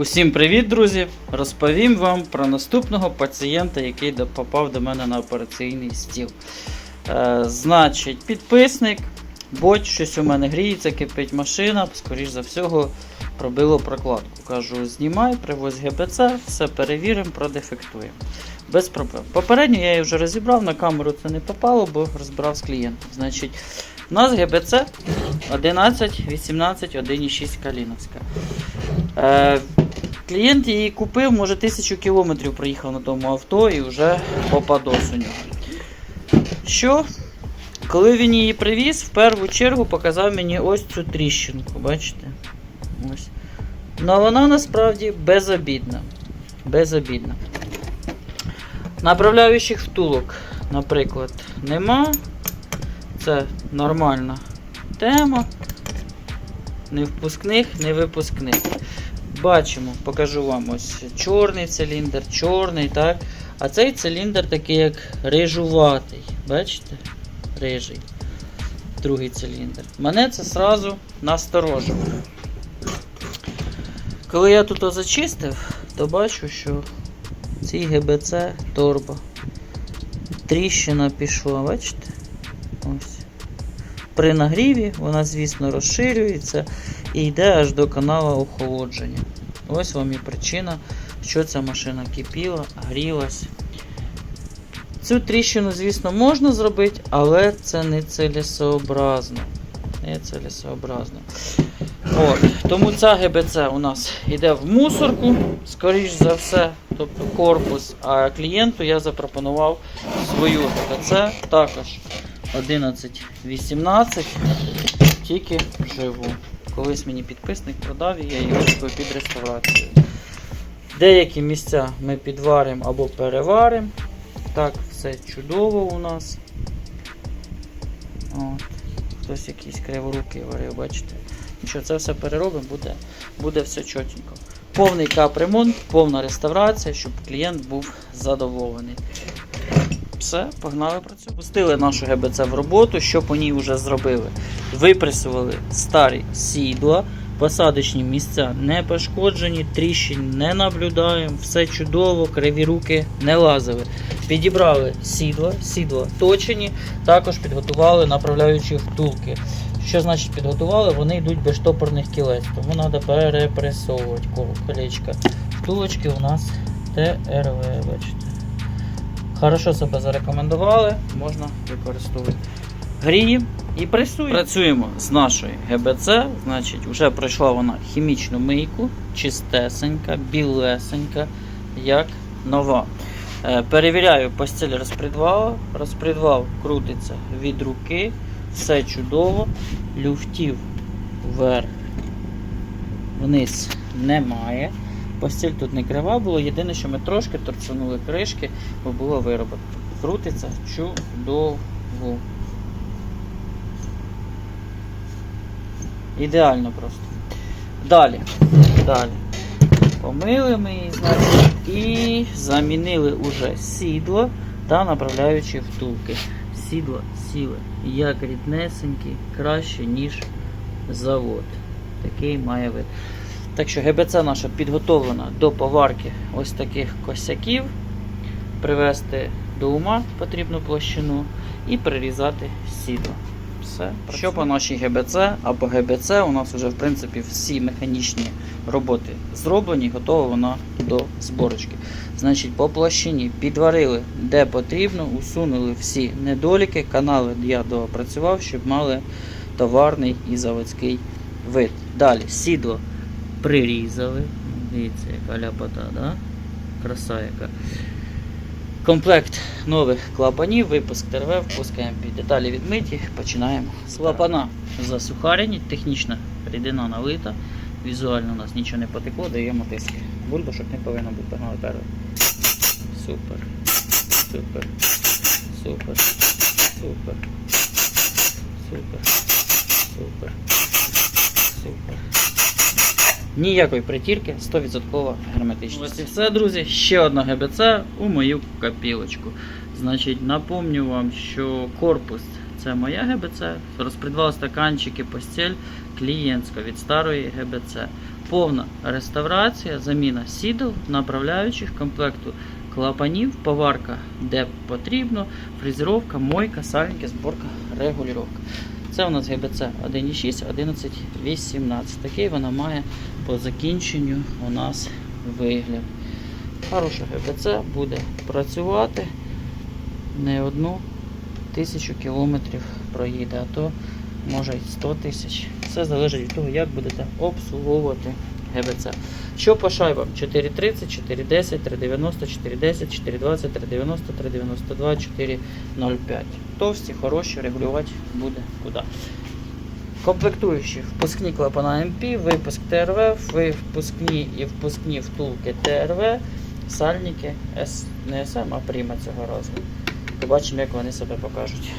Усім привіт, друзі! Розповім вам про наступного пацієнта, який попав до мене на операційний стіл. Е, значить, підписник, будь щось у мене гріється, кипить машина, скоріш за всього, пробило прокладку. Кажу, знімай, привозь ГБЦ, все перевіримо, продефектуємо. Без проблем. Попередньо я її вже розібрав, на камеру це не попало, бо розбирав з клієнтом. Значить, у нас ГБЦ 11, 18, 1,6 Каліновська. Е, клієнт її купив, може тисячу кілометрів проїхав на тому авто і вже попадос у нього. Що? Коли він її привіз, в першу чергу показав мені ось цю тріщинку, бачите? Ось. Ну вона насправді безобідна. Безобідна. Направляючих втулок, наприклад, нема. Це нормальна тема. Не впускних, не випускних. Бачимо, покажу вам ось чорний циліндр, чорний, так? А цей циліндр такий як рижуватий. Бачите? Рижий. Другий циліндр. Мене це сразу насторожило. Коли я тут зачистив, то бачу, що цій ГБЦ торба. Тріщина пішла, бачите? Ось. При нагріві вона, звісно, розширюється і йде аж до каналу охолодження. Ось вам і причина, що ця машина кипіла, грілась. Цю тріщину, звісно, можна зробити, але це не цілесообразно. Не цілесообразно. От. Тому ця ГБЦ у нас йде в мусорку, скоріш за все, тобто корпус. А клієнту я запропонував свою ГБЦ також 11-18, тільки живу. Колись мені підписник продав і я її купив під реставрацію. Деякі місця ми підваримо або переваримо. Так, все чудово у нас. От. Хтось якийсь криворукий варив, бачите. Що це все переробимо, буде, буде все чотенько. Повний капремонт, повна реставрація, щоб клієнт був задоволений. Все, погнали працювати. Пустили нашу ГБЦ в роботу, що по ній вже зробили. Випресували старі сідла, посадочні місця не пошкоджені, тріщин не наблюдаємо, все чудово, криві руки не лазили. Підібрали сідла, сідла точені, також підготували направляючі втулки. Що значить підготували? Вони йдуть без штопорних кілець, тому треба перепресовувати колечка. Втулочки у нас ТРВ, бачите. Хорошо себе зарекомендували, можна використовувати. Гріємо і пресуємо. Працюємо з нашої ГБЦ, значить, вже пройшла вона хімічну мийку, чистесенька, білесенька, як нова. Е, Перевіряю постіль розпредвала. Розпредвал крутиться від руки, все чудово, люфтів вверх, вниз немає. Постіль тут не крива була, єдине, що ми трошки торцанули кришки, бо було вироботка. Крутиться чудово. Ідеально просто. Далі. Далі. Помили ми її, значить, і замінили уже сідло та направляючі втулки. Сідло сіли як ріднесенькі, краще, ніж завод. Такий має вид. Так що ГБЦ наша підготовлена до поварки ось таких косяків. Привести до ума потрібну площину і прирізати сідло. Все. Що по нашій ГБЦ або ГБЦ, у нас вже в принципі всі механічні роботи зроблені, готова вона до зборочки. Значить, по площині підварили де потрібно, усунули всі недоліки, канали я доопрацював, щоб мали товарний і заводський вид. Далі сідло прирізали. Дивіться, яка ляпота, да? краса яка. Комплект нових клапанів, випуск ТРВ, впускаємо під деталі відмиті, починаємо. з Клапана засухарені, технічна рідина налита. Візуально у нас нічого не потекло, даємо тиск. Бульбашок не повинно бути погнали перед. Супер. Супер. Супер. Супер. Супер. Супер. Супер. Ніякої притірки, 100% герметичність. Ось і все, друзі. Ще одна ГБЦ у мою копілочку. Значить, напомню вам, що корпус це моя ГБЦ, розпредвал стаканчики, постіль клієнтська від старої ГБЦ. повна реставрація, заміна сідел, направляючих, комплекту клапанів, поварка де потрібно, фрезеровка, мойка, сальники, зборка, регулювання. Це у нас ГБЦ 1.6, 11, 18. Такий вона має по закінченню у нас вигляд. Хороша ГБЦ буде працювати не одну тисячу кілометрів проїде, а то може й 100 тисяч. Все залежить від того, як будете обслуговувати ГБЦ. Що по шайбам? 430, 410, 390, 410, 420, 390, 392, 405. Товсті, хороші, регулювати буде куди. Комплектуючі впускні клапана МП, випуск ТРВ, випускні і впускні втулки ТРВ, сальники, С, не СМ, а Пріма цього разу. Побачимо, як вони себе покажуть.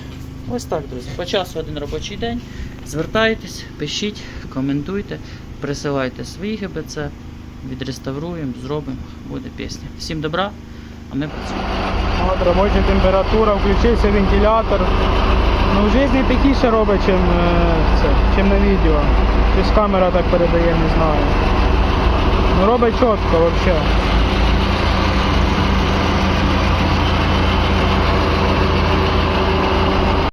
Ось так, друзі. По часу один робочий день. Звертайтесь, пишіть, коментуйте, присилайте свої ГБЦ, відреставруємо, зробимо, буде пісня. Всім добра, а ми працюємо. Робоча температура, включився вентилятор. Ну, в житті тихіше робить, чим, е, це, чим на відео. Щось камера так передає, не знаю. Ну робить чітко взагалі.